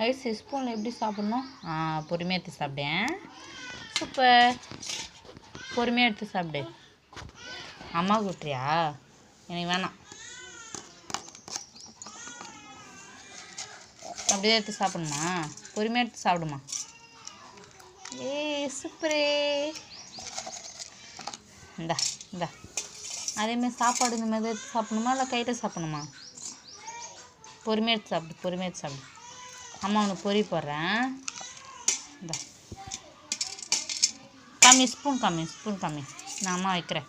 Rice ஸ்பூனில் எப்படி சாப்பிட்ணும்? பொறுமையாக எடுத்து சாப்பிட்டேன் சூப்பர். பொறுமையாக எடுத்து சாப்பிடு. அம்மா கூட்டுறியா எனக்கு வேணாம். அப்படியே எடுத்து சாப்பிடணுமா? பொறுமையாக எடுத்து சாப்பிடுமா? ஏய் சூப்பரே. இந்தா இந்தா. அதேமாரி சாப்பாடு இந்த மாதிரி எடுத்து சாப்பிடணுமா? இல்லை கையில் சாப்பிடணுமா? பொறுமையாக எடுத்து சாப்பிடு பொறுமையாக எடுத்து சாப்பிடு. அம்மா உனக்கு பொறி போடுறேன். இந்த. கம்மி ஸ்பூன் கம்மி ஸ்பூன் கம்மி. நான் அம்மா வைக்கிறேன்.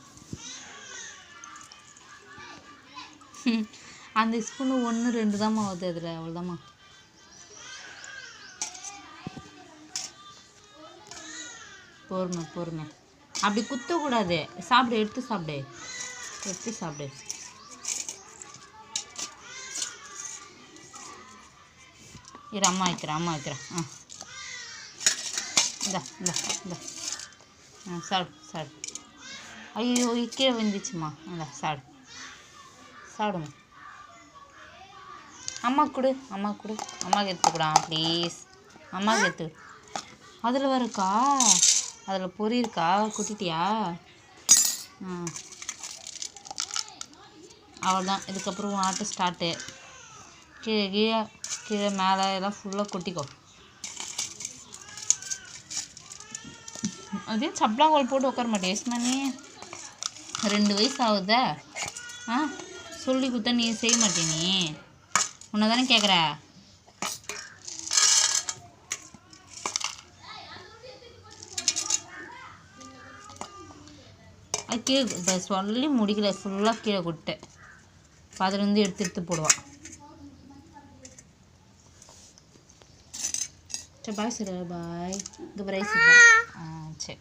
அந்த ஸ்பூனு ஒன்று ரெண்டு தாம்மா வருது அதில் அவ்வளோதாம்மா பொறுமை பொறுமை. அப்படி குத்தக்கூடாது. சாப்பிடு எடுத்து சாப்பிடு. எடுத்து சாப்பிடு. இரு அம்மா வைக்கிறேன் அம்மா வைக்கிறேன். ஆ. இந்தா இந்தா இந்தா. ஆ சாப்பிடு சாப்பிடு ஐயோ கீழே வந்துச்சுமா இந்தா சாப்பிடு சாப்பிடுமா அம்மா கொடு அம்மா கொடு. அம்மாவுக்கு எடுத்துக்கூடா ப்ளீஸ் அம்மாவுக்கு எடுத்து அதில் வருக்கா அதில் பொறி இருக்கா? கொட்டிட்டியா? ஆ. அவ்வளோதான் இதுக்கப்புறம் ஆட்டு ஸ்டார்ட்டு கீழே கீழே கீழே மேலே எல்லாம் ஃபுல்லாக கொட்டிக்கோ. அதே சப்ளாங்கோல் போட்டு உட்கார மாட்டேன். யஸ்மணி ரெண்டு வயசு ஆகுதா? ஆ சொல்லி கொடுத்தா நீ செய்ய மாட்டே நீ. உன்னை தானே கேட்குற அது கீழே இப்போ சொல்லி முடிக்கல. ஃபுல்லாக கீழே கொட்டேன் இப்போ அதுலேருந்து எடுத்து எடுத்து போடுவான். சரி பாய் சார் பாய் இங்கே ஆ சரி